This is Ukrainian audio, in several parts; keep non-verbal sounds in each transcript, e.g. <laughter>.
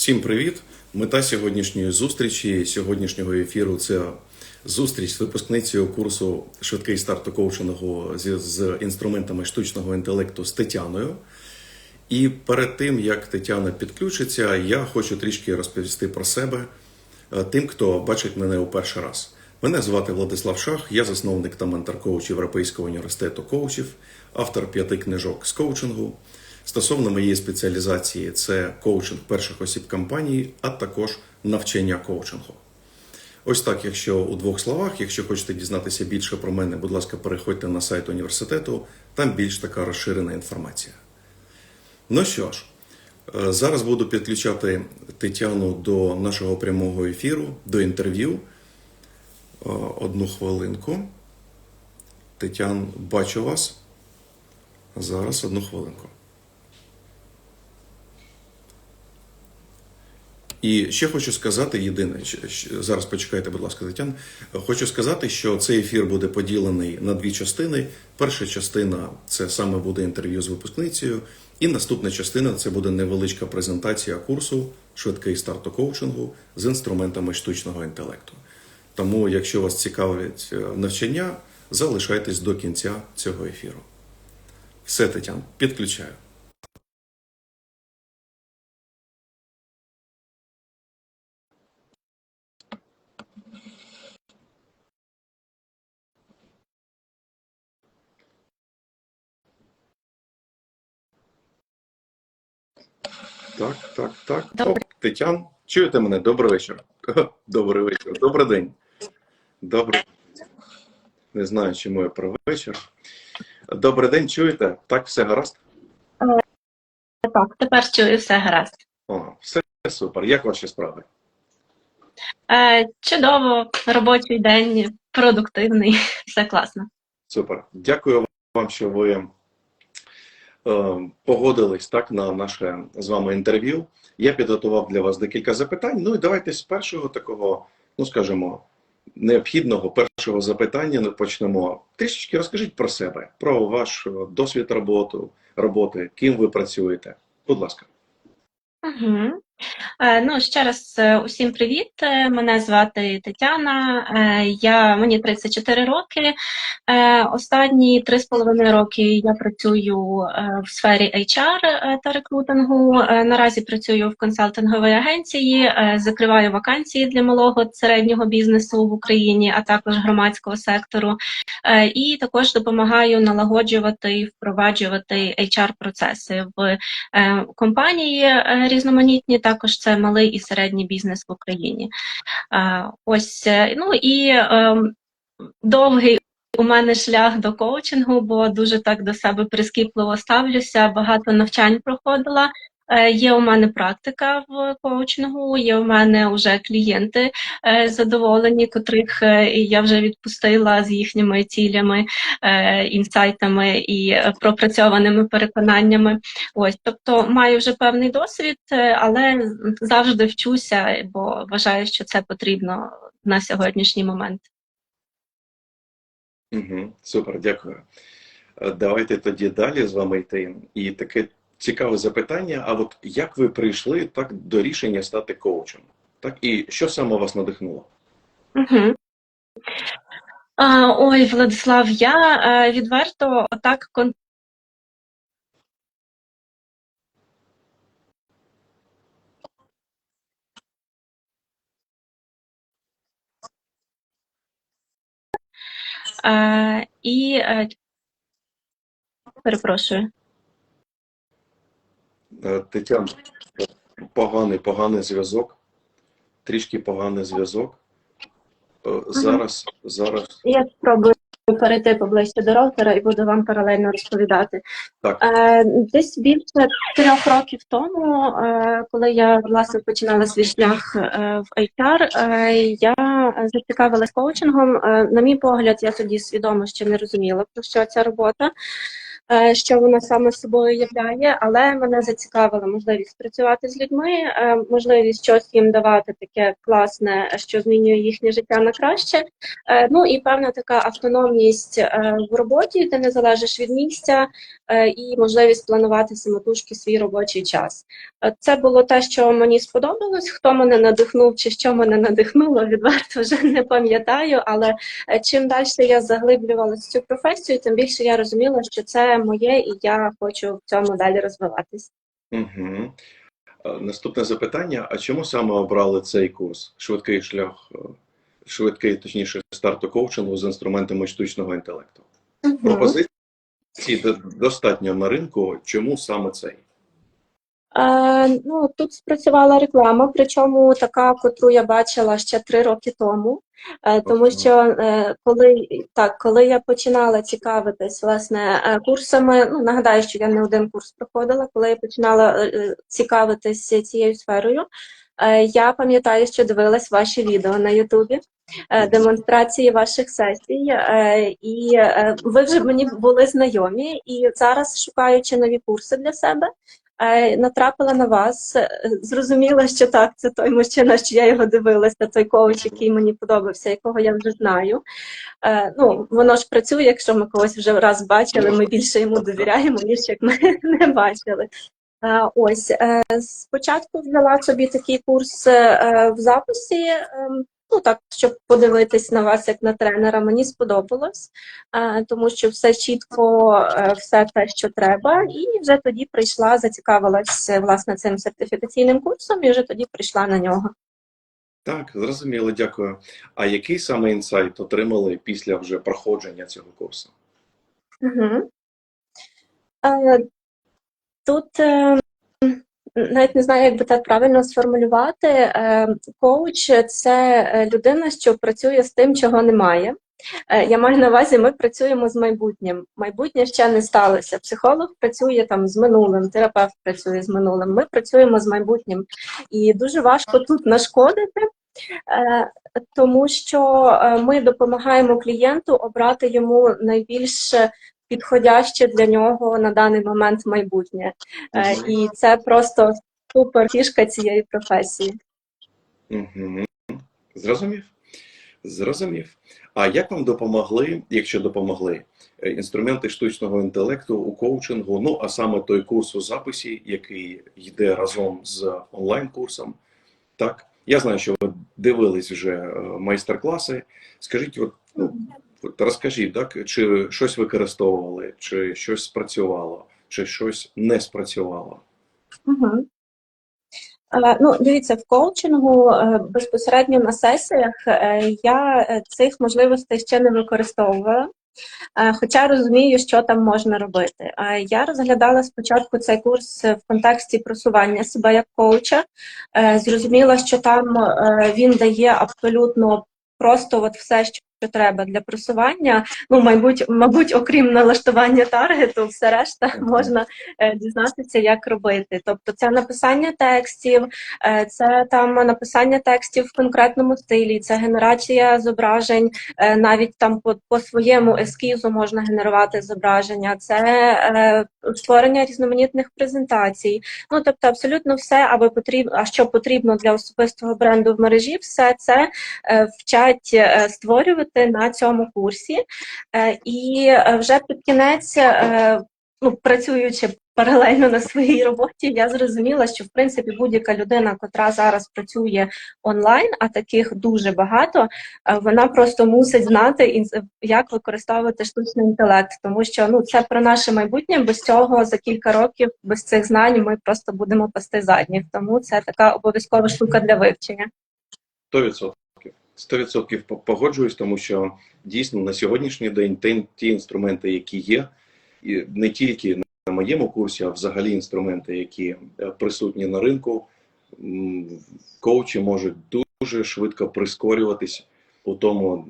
Всім привіт! Мета сьогоднішньої зустрічі, сьогоднішнього ефіру це зустріч з випускницею курсу Швидкий старт коучингу з, з інструментами штучного інтелекту з Тетяною. І перед тим як Тетяна підключиться, я хочу трішки розповісти про себе е, тим, хто бачить мене у перший раз. Мене звати Владислав Шах, я засновник та ментор коуч Європейського університету коучів, автор п'яти книжок з коучингу. Стосовно моєї спеціалізації, це коучинг перших осіб компанії, а також навчання коучингу. Ось так, якщо у двох словах, якщо хочете дізнатися більше про мене, будь ласка, переходьте на сайт університету, там більш така розширена інформація. Ну що ж, е, зараз буду підключати Тетяну до нашого прямого ефіру, до інтерв'ю. Е, Одну хвилинку. Тетян, бачу вас. Зараз одну хвилинку. І ще хочу сказати єдине, зараз почекайте, будь ласка, Тетян. Хочу сказати, що цей ефір буде поділений на дві частини. Перша частина це саме буде інтерв'ю з випускницею, і наступна частина це буде невеличка презентація курсу Швидкий старт коучингу з інструментами штучного інтелекту. Тому, якщо вас цікавлять е, навчання, залишайтесь до кінця цього ефіру. Все, Тетян, підключаю. Так, так, так. Добре. О, Тетян, чуєте мене? Добрий вечір. Добрий вечір. Добрий день. Добрий. Не знаю, чому я про вечір. Добрий день, чуєте? Так, все гаразд? Так, тепер чую все гаразд. О, все супер. Як ваші справи? Е, чудово, робочий день, продуктивний, <laughs> все класно. Супер. Дякую вам, що ви е, погодились так на наше з вами інтерв'ю. Я підготував для вас декілька запитань. Ну і давайте з першого такого, ну скажімо, необхідного першого запитання почнемо. Трішечки розкажіть про себе, про ваш е, досвід роботу, роботи, ким ви працюєте. Будь ласка. Угу. Е, ну, ще раз е, усім привіт. Е, Мене звати Тетяна. Я, мені 34 роки. Останні 3,5 роки я працюю в сфері HR та рекрутингу. Наразі працюю в консалтинговій агенції, закриваю вакансії для малого та середнього бізнесу в Україні, а також громадського сектору. І також допомагаю налагоджувати і впроваджувати HR-процеси в е, компанії різноманітні. Також це малий і середній бізнес в Україні. Е, Ось е, ну і ем, довгий. У мене шлях до коучингу, бо дуже так до себе прискіпливо ставлюся. Багато навчань проходила. Е, Є у мене практика в коучингу, є у мене вже клієнти е, задоволені, котрих е, я вже відпустила з їхніми цілями, інсайтами і пропрацьованими переконаннями. Ось, тобто маю вже певний досвід, але завжди вчуся, бо вважаю, що це потрібно на сьогоднішній момент. Угу, супер, дякую. Давайте тоді далі з вами йти. І таке цікаве запитання: а от як ви прийшли так до рішення стати коучем? Так, і що саме вас надихнуло? Угу. А, ой, Владислав, я е, відверто так кон... е, і е, перепрошую. Е, Тетяна, поганий, поганий зв'язок. Трішки поганий зв'язок. Е, Зараз, зараз. Я спробую перейти поближче до роутера і буду вам паралельно розповідати. Так. Е, десь більше трьох років тому, е, коли я власне починала свій шлях е, в HR, е, я зацікавилась коучингом. Е, на мій погляд, я тоді свідомо ще не розуміла, про що ця робота. Е, що вона саме собою являє, але мене зацікавила можливість працювати з людьми, е, можливість щось їм давати таке класне, що змінює їхнє життя на краще. Е, Ну і певна така автономність в роботі, ти не залежиш від місця, і можливість планувати самотужки свій робочий час. Це було те, що мені сподобалось. Хто мене надихнув чи що мене надихнуло, відверто вже не пам'ятаю. Але чим далі я заглиблювалася цю професію, тим більше я розуміла, що це моє, і я хочу в цьому далі розвиватись. Угу. Наступне запитання: а чому саме обрали цей курс? Швидкий шлях, е, швидкий, точніше, старту коучингу з інструментами штучного інтелекту. Угу. до- достатньо на ринку. Чому саме цей? Е, ну, тут спрацювала реклама, причому така, котру я бачила ще три роки тому. Е, тому що е, коли так, коли я починала цікавитись власне курсами, ну нагадаю, що я не один курс проходила, коли я починала цікавитись цією сферою, я пам'ятаю, що дивилась ваші відео на Ютубі. Демонстрації ваших сесій, і ви вже мені були знайомі, і зараз, шукаючи нові курси для себе, натрапила на вас, е, зрозуміла, що так, це той мужчина, що я його дивилася, той коуч, який мені подобався, якого я вже знаю. Е, Ну, воно ж працює, якщо ми когось вже раз бачили, ми більше йому довіряємо, ніж як ми <laughs> не бачили. Е, Ось спочатку взяла собі такий курс в записі. Ну так, щоб подивитись на вас як на тренера, мені сподобалось, тому що все чітко, е, все те, що треба, і вже тоді прийшла, зацікавилась власне цим сертифікаційним курсом, і вже тоді прийшла на нього. Так, зрозуміло, дякую. А який саме інсайт отримали після вже проходження цього курсу? Угу. Тут е, навіть не знаю, як би так правильно сформулювати. Е, Коуч це е, людина, що працює з тим, чого немає. Е, Я маю на увазі, ми працюємо з майбутнім. Майбутнє ще не сталося. Психолог працює там з минулим, терапевт працює з минулим. Ми працюємо з майбутнім. І дуже важко тут нашкодити, тому що ми допомагаємо клієнту обрати йому найбільш підходяще для нього на даний момент майбутнє. Е, І це просто супер фішка цієї професії. Зрозумів. Зрозумів. А як вам допомогли, якщо допомогли, е, інструменти штучного інтелекту у коучингу? Ну, а саме той курс у записі, який йде разом з онлайн-курсом? Так, я знаю, що ви дивились вже е, майстер-класи. Скажіть, от, ну, от розкажіть, так, чи щось використовували, чи щось спрацювало, чи щось не спрацювало? Угу. Ну, дивіться, в коучингу е, безпосередньо на сесіях е, я цих можливостей ще не використовувала. Хоча розумію, що там можна робити. Я розглядала спочатку цей курс в контексті просування себе як коуча. Зрозуміла, що там він дає абсолютно просто от все, що треба для просування. Ну, мабуть, мабуть, окрім налаштування таргету, все решта можна е, дізнатися, як робити. Тобто, це написання текстів, е, це там написання текстів в конкретному стилі, це генерація зображень, е, навіть там по, по своєму ескізу можна генерувати зображення, це створення різноманітних презентацій. Ну тобто, абсолютно все, аби потрібно, а що потрібно для особистого бренду в мережі, все це вчать е, створювати на цьому курсі. Е, І е, вже під кінець, е, ну, працюючи паралельно на своїй роботі, я зрозуміла, що в принципі будь-яка людина, котра зараз працює онлайн, а таких дуже багато, вона просто мусить знати, як використовувати штучний інтелект, тому що ну це про наше майбутнє. Без цього за кілька років, без цих знань, ми просто будемо пасти задніх. Тому це така обов'язкова штука для вивчення. 100%. 100% по- погоджуюсь, тому що дійсно на сьогоднішній день ті, ті інструменти, які є, і не тільки на моєму курсі, а взагалі інструменти, які е, присутні на ринку, коучі можуть дуже швидко прискорюватись у тому,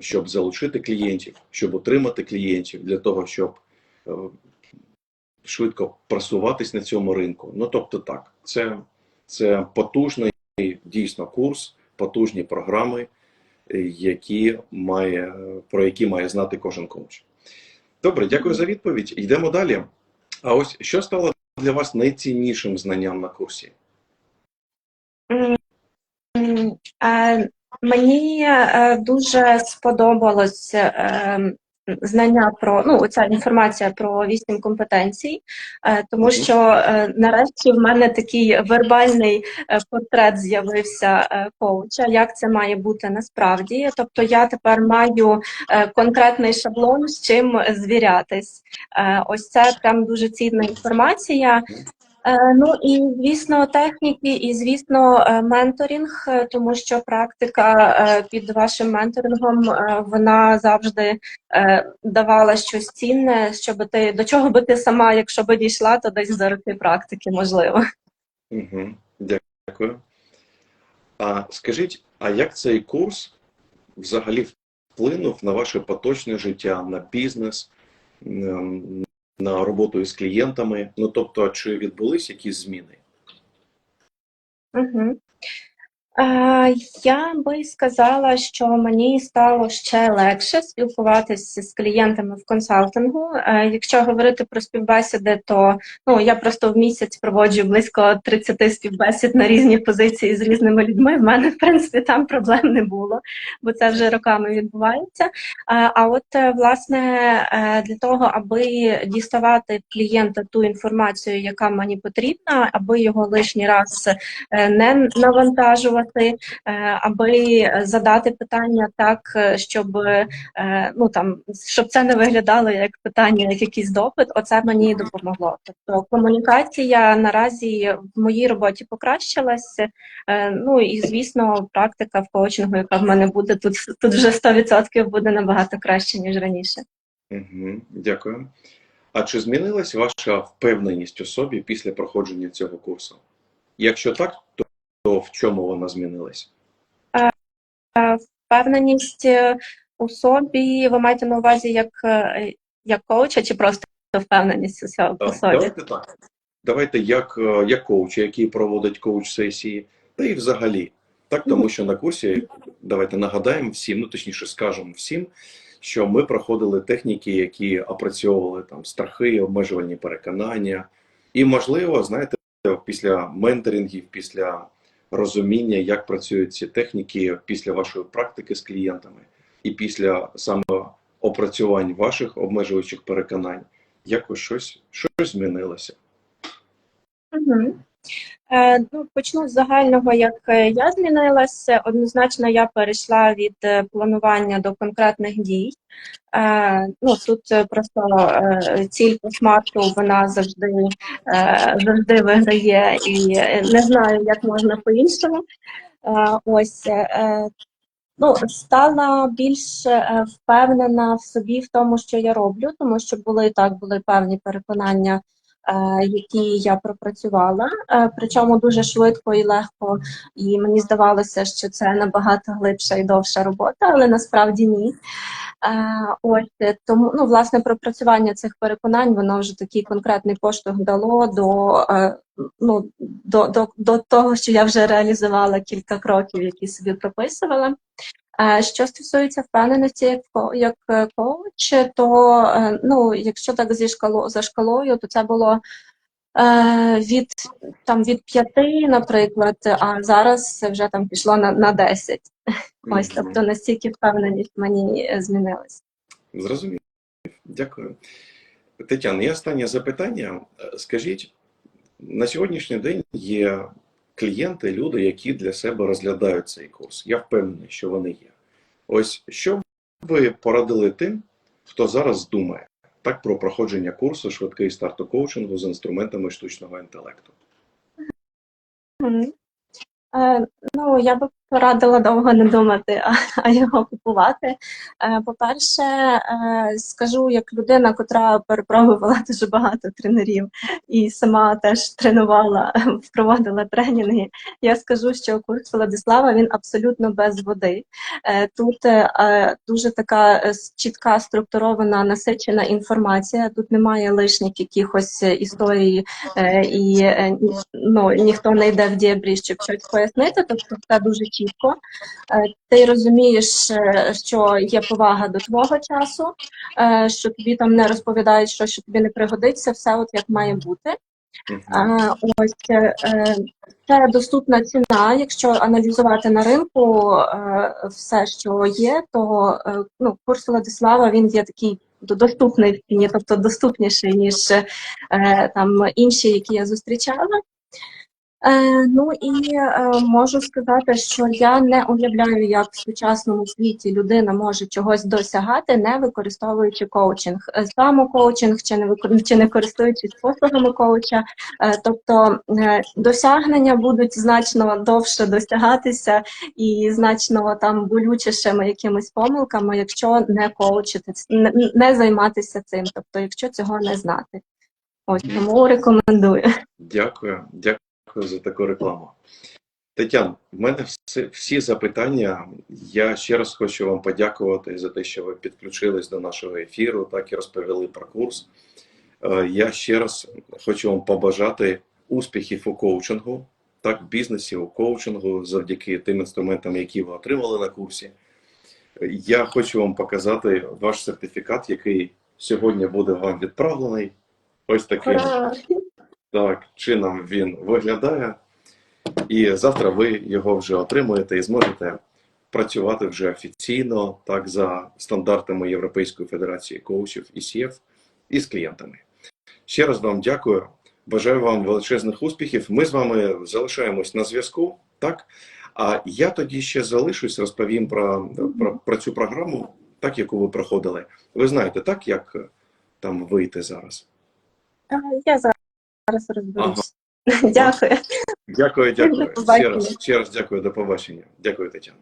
щоб залучити клієнтів, щоб отримати клієнтів, для того, щоб е, швидко просуватись на цьому ринку. Ну тобто, так, це, це потужний дійсно курс потужні програми, е, які має, про які має знати кожен коуч. Добре, дякую за відповідь. Йдемо далі. А ось що стало для вас найціннішим знанням на курсі? Е, Мені е, дуже сподобалось е, знання про ну, оця інформація про вісім компетенцій, е, тому що е, нарешті в мене такий вербальний е, портрет з'явився коуча, як це має бути насправді. Тобто я тепер маю конкретний шаблон, з чим звірятись. Ось це прям дуже цінна інформація. Е, Ну і звісно, техніки, і звісно, е, менторинг, е, тому що практика під вашим менторингом вона завжди давала щось цінне, щоб ти до чого би ти сама, якщо би дійшла, то десь за роки практики можливо. Угу. Дякую. А скажіть, а як цей курс взагалі вплинув на ваше поточне життя, на бізнес, ем, на роботу із клієнтами? Ну тобто, чи відбулись якісь зміни? Угу. Я би сказала, що мені стало ще легше спілкуватися з клієнтами в консалтингу. Е, якщо говорити про співбесіди, то ну я просто в місяць проводжу близько 30 співбесід на різні позиції з різними людьми. В мене в принципі там проблем не було, бо це вже роками відбувається. А от е, власне е, для того, аби діставати клієнта ту інформацію, яка мені потрібна, аби його лишній раз не навантажувати, е, аби задати питання так, е, щоб е, ну там щоб це не виглядало як питання, як якийсь допит. Оце мені допомогло. Тобто комунікація наразі в моїй роботі покращилась. Е, Ну і звісно, практика в коучингу, яка в мене буде тут, тут вже 100% буде набагато краще ніж раніше. Угу. Дякую. А чи змінилась ваша впевненість у собі після проходження цього курсу? Якщо так, то, то в чому вона змінилась? Впевненість е, у собі, ви маєте на увазі як, е, як коуча, чи просто впевненість у собі? Давайте так. Давайте як, е, як коуч, який проводить коуч-сесії, та і взагалі. Так, тому що на курсі, давайте нагадаємо всім, ну точніше скажемо всім, що ми проходили техніки, які опрацьовували там страхи, обмежувальні переконання. І, можливо, знаєте, після менторингів, після розуміння, як працюють ці техніки, після вашої практики з клієнтами, і після саме опрацювань ваших обмежуючих переконань, якось щось, щось змінилося. Угу. Е, ну, почну з загального, як е, я змінилася. Однозначно, я перейшла від е, планування до конкретних дій. Ну, тут просто ціль по смарту вона завжди, завжди виграє, і не знаю, як можна по-іншому. Ось ну, стала більш впевнена в собі в тому, що я роблю, тому що були так, були певні переконання, які я пропрацювала. Е, Причому дуже швидко і легко, і мені здавалося, що це набагато глибша і довша робота, але насправді ні. Е, Ось е, тому, ну, власне, пропрацювання цих переконань, воно вже такий конкретний поштовх дало до, е, ну, до, до, до того, що я вже реалізувала кілька кроків, які собі прописувала. Що стосується впевненості як, е, коуч, то е, ну, якщо так зі шкало, за шкалою, то це було е, від, там, від п'яти, наприклад, а зараз вже там пішло на, на 10. <laughs> Ось, тобто настільки впевненість мені змінилась. Зрозумів. Дякую. Тетяна, і останнє запитання. Скажіть, на сьогоднішній день є клієнти, люди, які для себе розглядають цей курс. Я впевнений, що вони є. Ось що ви порадили тим, хто зараз думає так про проходження курсу швидкий старт у коучингу з інструментами штучного інтелекту? Е, Ну, я би порадила довго не думати, а, його купувати. Е, По-перше, е, скажу як людина, котра перепробувала дуже багато тренерів і сама теж тренувала, проводила тренінги. Я скажу, що курс Владислава він абсолютно без води. Е, Тут дуже така чітка структурована насичена інформація. Тут немає лишніх якихось історій і ну, ніхто не йде в дієбрі, щоб щось пояснити, тобто все дуже чітко. Чітко. Е, Ти розумієш, е, що є повага до твого часу, е, що тобі там не розповідають, що, що тобі не пригодиться, все от як має бути. Е, Ось це доступна ціна. Якщо аналізувати на ринку все, що є, то ну, курс Владислава він є такий до- доступний в ціні, тобто доступніший ніж там інші, які я зустрічала. Е, ну і е, можу сказати, що я не уявляю, як в сучасному світі людина може чогось досягати, не використовуючи коучинг, Е, самокоучинг чи не викор- чи не користуючись послугами коуча. Е, тобто е, досягнення будуть значно довше досягатися і значно там болючішими якимись помилками, якщо не коучити, не, не займатися цим, тобто, якщо цього не знати. Ось тому рекомендую. Дякую, дякую за таку рекламу. Тетян, в мене всі, всі запитання. Я ще раз хочу вам подякувати за те, що ви підключились до нашого ефіру, так і розповіли про курс. Е, Я ще раз хочу вам побажати успіхів у коучингу, так, в бізнесі, у коучингу, завдяки тим інструментам, які ви отримали на курсі. Я хочу вам показати ваш сертифікат, який сьогодні буде вам відправлений. Ось таким. Так, чином він виглядає, і завтра ви його вже отримуєте і зможете працювати вже офіційно, так, за стандартами Європейської Федерації коучів ECF і з клієнтами. Ще раз вам дякую. Бажаю вам величезних успіхів. Ми з вами залишаємось на зв'язку. Так? А я тоді ще залишусь, розповім про, про, про цю програму, так, яку ви проходили. Ви знаєте, так, як там вийти зараз? Я зараз розберусь. <laughs> Дякую. Дякую, дякую. Ще раз, ще раз дякую, до побачення. Дякую, Тетяна.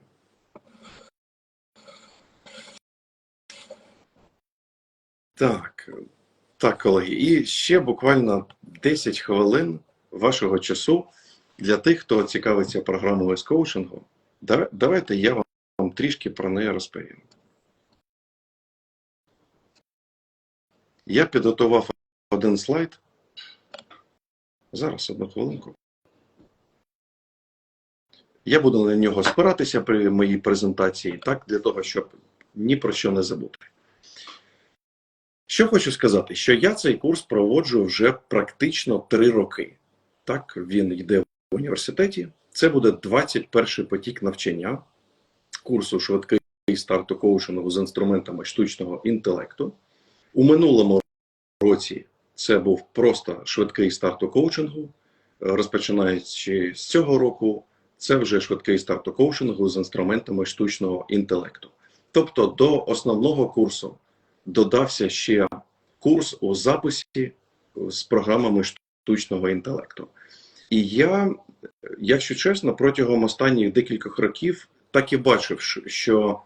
Так, так, колеги. І ще буквально 10 хвилин вашого часу для тих, хто цікавиться програмою з коучингу. Давайте я вам трішки про неї розповім. Я підготував один слайд. Зараз одну хвилинку. Я буду на нього спиратися при моїй презентації, так, для того, щоб ні про що не забути. Що хочу сказати, що я цей курс проводжу вже практично три роки. Так, він йде в університеті. Це буде 21 потік навчання курсу швидкий старт у коучингу з інструментами штучного інтелекту. У минулому році це був просто швидкий старт у коучингу. Розпочинаючи з цього року, це вже швидкий старт у коучингу з інструментами штучного інтелекту. Тобто до основного курсу додався ще курс у записі з програмами штучного інтелекту. І я, якщо чесно, протягом останніх декількох років так і бачив, що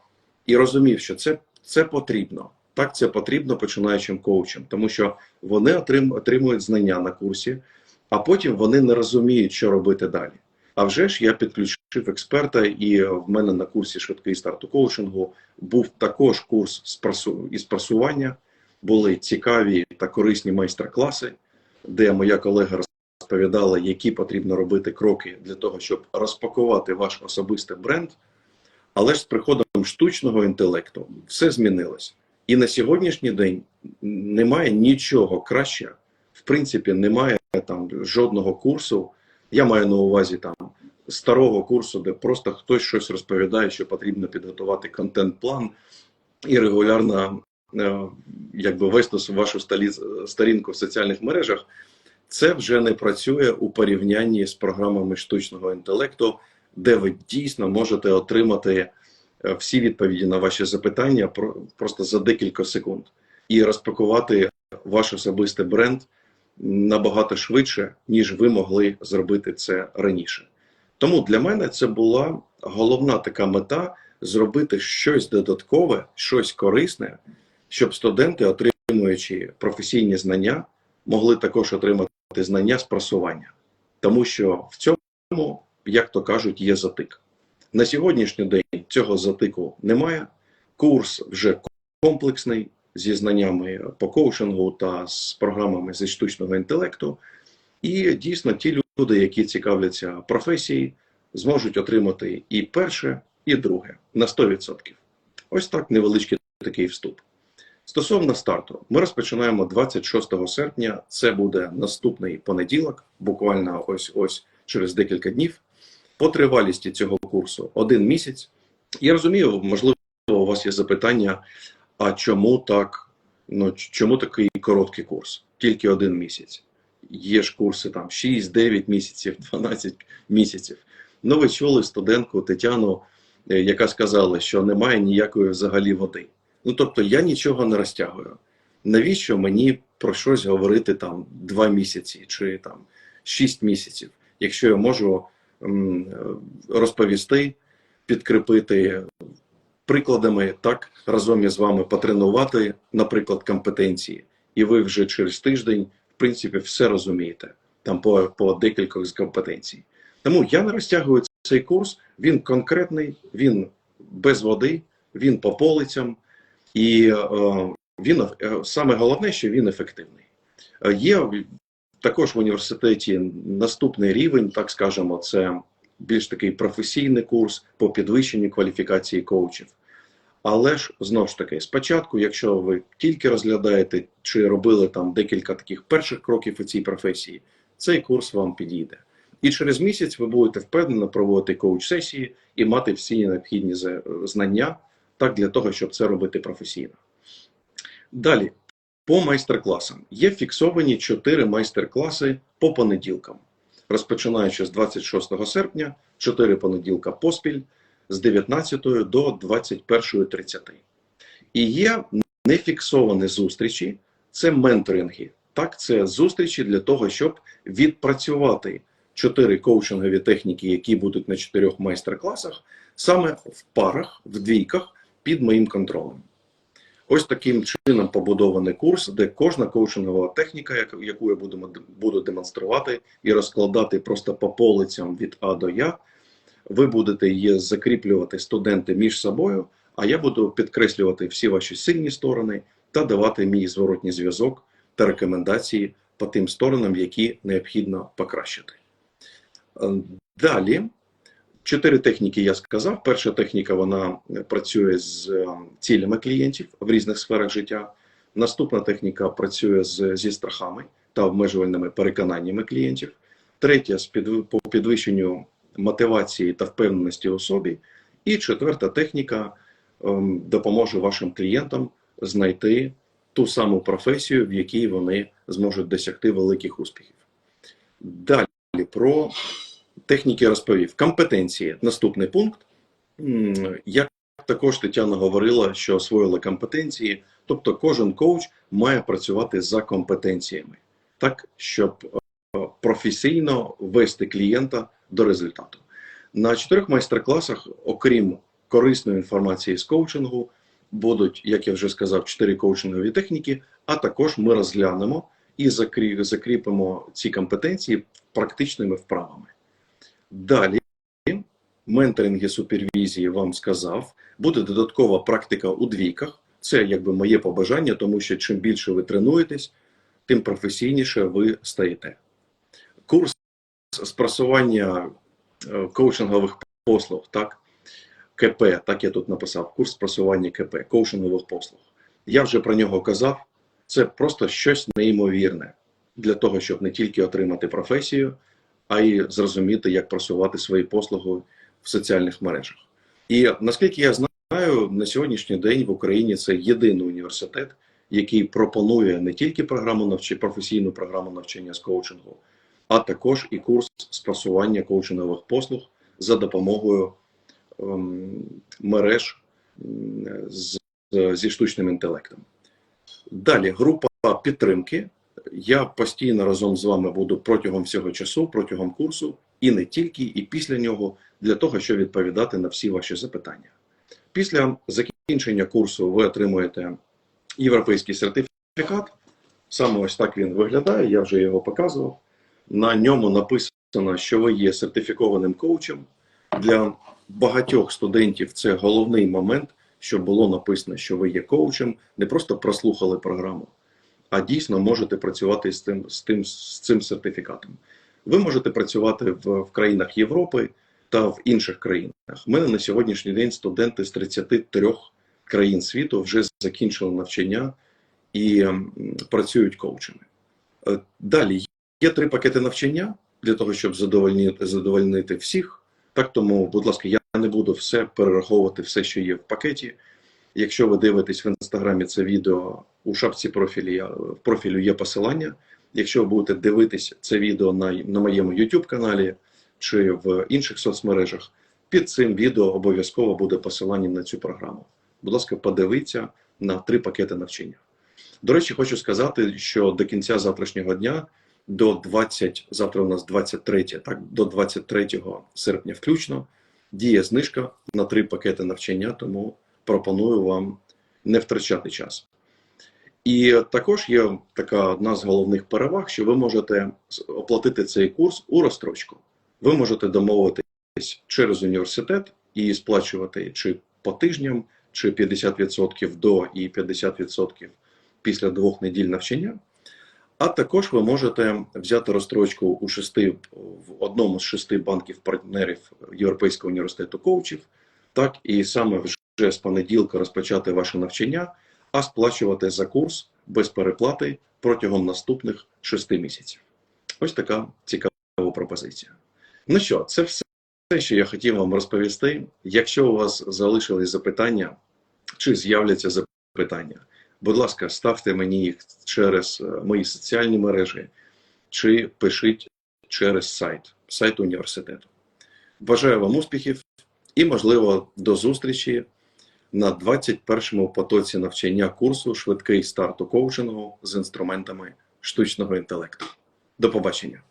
і розумів, що це, це потрібно. Так, це потрібно починаючим коучам, тому що вони отрим, отримують знання на курсі, а потім вони не розуміють, що робити далі. А вже ж я підключив експерта, і в мене на курсі швидкий старт у коучингу був також курс з прасу- із прасування. Були цікаві та корисні майстер-класи, де моя колега розповідала, які потрібно робити кроки для того, щоб розпакувати ваш особистий бренд. Але ж з приходом штучного інтелекту все змінилось. І на сьогоднішній день немає нічого краще. В принципі, немає там жодного курсу. Я маю на увазі там старого курсу, де просто хтось щось розповідає, що потрібно підготувати контент-план і регулярно е, якби вести вашу сторінку в соціальних мережах. Це вже не працює у порівнянні з програмами штучного інтелекту, де ви дійсно можете отримати всі відповіді на ваші запитання про- просто за декілька секунд і розпакувати ваш особистий бренд набагато швидше, ніж ви могли зробити це раніше. Тому для мене це була головна така мета зробити щось додаткове, щось корисне, щоб студенти, отримуючи професійні знання, могли також отримати знання з просування. Тому що в цьому, як то кажуть, є затик. На сьогоднішній день цього затику немає. Курс вже комплексний зі знаннями по коучингу та з програмами зі штучного інтелекту. І дійсно ті люди, які цікавляться професією, зможуть отримати і перше, і друге на 100%. Ось так невеличкий такий вступ. Стосовно старту, ми розпочинаємо 26 серпня. Це буде наступний понеділок, буквально ось ось через декілька днів. По тривалісті цього курсу один місяць. Я розумію, можливо, у вас є запитання, а чому так? Ну чому такий короткий курс? Тільки один місяць. Є ж курси там 6, 9 місяців, <laughs> 12 місяців. Ну, ви чули студентку Тетяну, е, яка сказала, що немає ніякої взагалі води. Ну тобто я нічого не розтягую. Навіщо мені про щось говорити там два місяці чи там шість місяців, якщо я можу розповісти, підкріпити прикладами, так разом із вами потренувати, наприклад, компетенції, і ви вже через тиждень, в принципі, все розумієте там по, по декількох з компетенцій. Тому я не розтягую цей курс. Він конкретний, він без води, він по полицям, і е, він е, саме головне, що він ефективний. Е, Є також в університеті наступний рівень, так скажемо, це більш такий професійний курс по підвищенню кваліфікації коучів. Але ж знову ж таки, спочатку, якщо ви тільки розглядаєте чи робили там декілька таких перших кроків у цій професії, цей курс вам підійде. І через місяць ви будете впевнено проводити коуч-сесії і мати всі необхідні знання так для того, щоб це робити професійно. Далі, по майстер-класам. Є фіксовані 4 майстер-класи по понеділкам, розпочинаючи з 26 серпня, 4 понеділка поспіль з 19 до 21.30. І є нефіксовані зустрічі, це менторинги. Так, це зустрічі для того, щоб відпрацювати чотири коучингові техніки, які будуть на чотирьох майстер-класах, саме в парах, в двійках під моїм контролем. Ось таким чином побудований курс, де кожна коучингова техніка, яку- я буду, буду демонструвати і розкладати просто по полицям від А до Я, ви будете її закріплювати студенти між собою, а я буду підкреслювати всі ваші сильні сторони та давати мій зворотній зв'язок та рекомендації по тим сторонам, які необхідно покращити. Е, Далі, чотири техніки я сказав. Перша техніка вона працює з е, цілями клієнтів в різних сферах життя. Наступна техніка працює з, зі страхами та обмежувальними переконаннями клієнтів. Третя з під, по підвищенню мотивації та впевненості у собі. І четверта техніка ем, допоможе вашим клієнтам знайти ту саму професію, в якій вони зможуть досягти великих успіхів. Далі про техніки розповів. Компетенції. Наступний пункт. Як також Тетяна говорила, що освоїла компетенції, тобто кожен коуч має працювати за компетенціями, так, щоб е, професійно вести клієнта до результату. На чотирьох майстер-класах, окрім корисної інформації з коучингу, будуть, як я вже сказав, чотири коучингові техніки, а також ми розглянемо і закріпимо ці компетенції практичними вправами. Далі, менторинги супервізії вам сказав, буде додаткова практика у двійках. Це якби моє побажання, тому що чим більше ви тренуєтесь, тим професійніше ви стаєте. Курс з е, коучингових послуг, так, КП, так я тут написав, курс просування КП, коучингових послуг. Я вже про нього казав. Це просто щось неймовірне для того, щоб не тільки отримати професію, а й зрозуміти, як просувати свої послуги в соціальних мережах. І наскільки я знаю, на сьогоднішній день в Україні це єдиний університет, який пропонує не тільки програму навчання, професійну програму навчання з коучингу, а також і курс з просування коучингових послуг за допомогою ем, мереж з, зі штучним інтелектом. Далі група підтримки. Я постійно разом з вами буду протягом всього часу, протягом курсу, і не тільки, і після нього, для того, щоб відповідати на всі ваші запитання. Після закінчення курсу ви отримуєте європейський сертифікат. Саме ось так він виглядає, я вже його показував. На ньому написано, що ви є сертифікованим коучем. Для багатьох студентів це головний момент, щоб було написано, що ви є коучем, не просто прослухали програму, а дійсно можете працювати з тим, з тим, з цим сертифікатом. Ви можете працювати в, в країнах Європи, та в інших країнах. У мене на сьогоднішній день студенти з 33 країн світу вже закінчили навчання і працюють коучами. Е, Далі є три пакети навчання для того, щоб задовольнити, задовольнити всіх. Так тому, будь ласка, я не буду все перераховувати, все, що є в пакеті. Якщо ви дивитесь в інстаграмі це відео у шапці профілі, в профілю є посилання. Якщо ви будете дивитись це відео на, на моєму YouTube каналі чи в інших соцмережах, під цим відео обов'язково буде посилання на цю програму. Будь ласка, подивіться на три пакети навчання. До речі, хочу сказати, що до кінця завтрашнього дня, до 20, завтра у нас 23, так, до 23 серпня включно, діє знижка на три пакети навчання, тому пропоную вам не втрачати час. І також є така одна з головних переваг, що ви можете оплатити цей курс у розстрочку. Ви можете домовитись через університет і сплачувати чи по тижням, чи 50% до і 50% після двох неділь навчання. А також ви можете взяти розстрочку у шести в одному з шести банків партнерів Європейського університету коучів, так і саме вже з понеділка розпочати ваше навчання, а сплачувати за курс без переплати протягом наступних шести місяців. Ось така цікава пропозиція. Ну що, це все, що я хотів вам розповісти. Якщо у вас залишились запитання чи з'являться запитання, будь ласка, ставте мені їх через е, мої соціальні мережі чи пишіть через сайт, сайт університету. Бажаю вам успіхів і, можливо, до зустрічі на 21-му потоці навчання курсу Швидкий старт у коучингу з інструментами штучного інтелекту. До побачення!